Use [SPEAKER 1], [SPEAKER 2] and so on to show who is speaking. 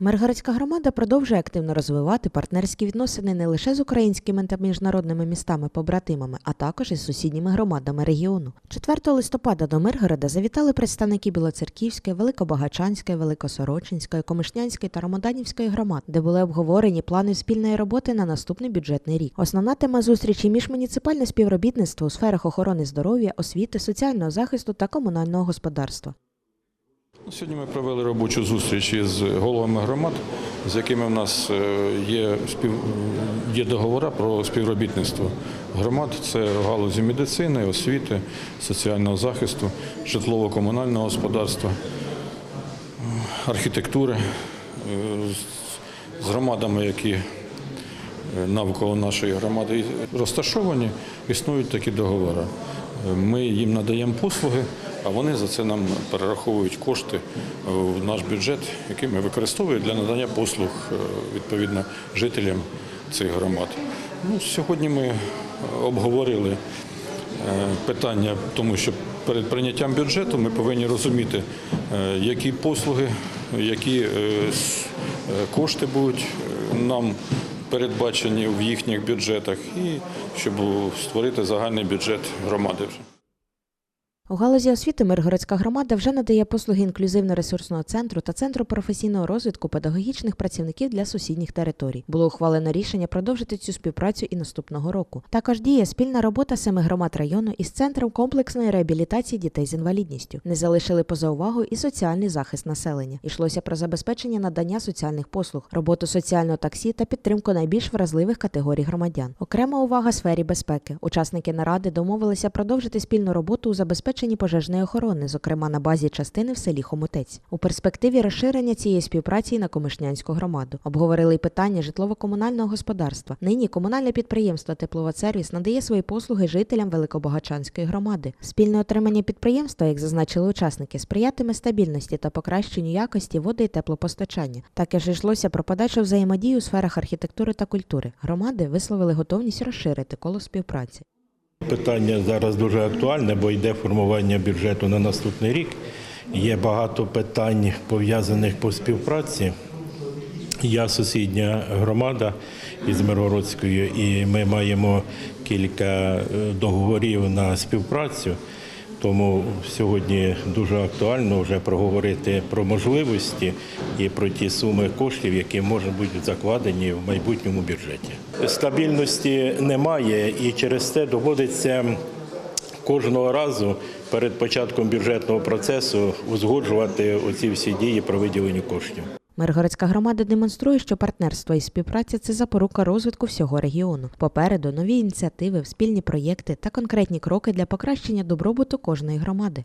[SPEAKER 1] Миргородська громада продовжує активно розвивати партнерські відносини не лише з українськими та міжнародними містами-побратимами, а також із сусідніми громадами регіону. 4 листопада до Миргорода завітали представники Білоцерківської, Великобагачанської, Великосорочинської, Комишнянської та Ромоданівської громад, де були обговорені плани спільної роботи на наступний бюджетний рік. Основна тема зустрічі міжмуніципальне співробітництво у сферах охорони здоров'я, освіти, соціального захисту та комунального господарства.
[SPEAKER 2] Сьогодні ми провели робочу зустріч із головами громад, з якими в нас е, є, спів... є договори про співробітництво громад. Це в галузі медицини, освіти, соціального захисту, житлово-комунального господарства, архітектури е, з- громадами, які е, навколо нашої громади розташовані, існують такі договори. Ми їм надаємо послуги, а вони за це нам перераховують кошти в наш бюджет, який ми використовуємо для надання послуг е, відповідно жителям цих громад. Ну, сьогодні ми обговорили е, питання, тому що перед прийняттям бюджету ми повинні розуміти, е, які послуги, які е, е, кошти будуть е, нам передбачені в їхніх бюджетах, і щоб створити загальний бюджет громади.
[SPEAKER 1] У галузі освіти Миргородська громада вже надає послуги інклюзивно-ресурсного центру та центру професійного розвитку педагогічних працівників для сусідніх територій. Було ухвалено рішення продовжити цю співпрацю і наступного року. Також діє спільна робота семи громад району із центром комплексної реабілітації дітей з інвалідністю. Не залишили поза увагою і соціальний захист населення. Йшлося про забезпечення надання соціальних послуг, роботу соціального таксі та підтримку найбільш вразливих категорій громадян. Окрема увага сфері безпеки. Учасники наради домовилися продовжити спільну роботу у забезпеченні пожежної охорони, зокрема на базі частини в селі Хомутець. У перспективі розширення цієї співпраці на Комишнянську громаду. Обговорили й питання житлово-комунального господарства. Нині комунальне підприємство Тепловодсервіс надає свої послуги жителям Великобагачанської громади. Спільне отримання підприємства, як зазначили учасники, сприятиме стабільності та покращенню якості води і теплопостачання. Також йшлося про подальшу взаємодію у сферах архітектури та культури. Громади висловили готовність розширити коло співпраці.
[SPEAKER 3] Питання зараз дуже актуальне, бо йде формування бюджету на наступний рік. Є багато питань пов'язаних по співпраці. Я сусідня громада із Миргородською, і ми маємо кілька е, договорів на співпрацю. Тому сьогодні дуже актуально вже проговорити про можливості і про ті суми коштів, які можуть бути закладені в майбутньому бюджеті. Стабільності немає, і через це доводиться кожного разу перед початком бюджетного процесу узгоджувати оці всі дії про виділення коштів.
[SPEAKER 1] Миргородська громада демонструє, що партнерство і співпраця це запорука розвитку всього регіону. Попереду нові ініціативи, спільні проєкти та конкретні кроки для покращення добробуту кожної громади.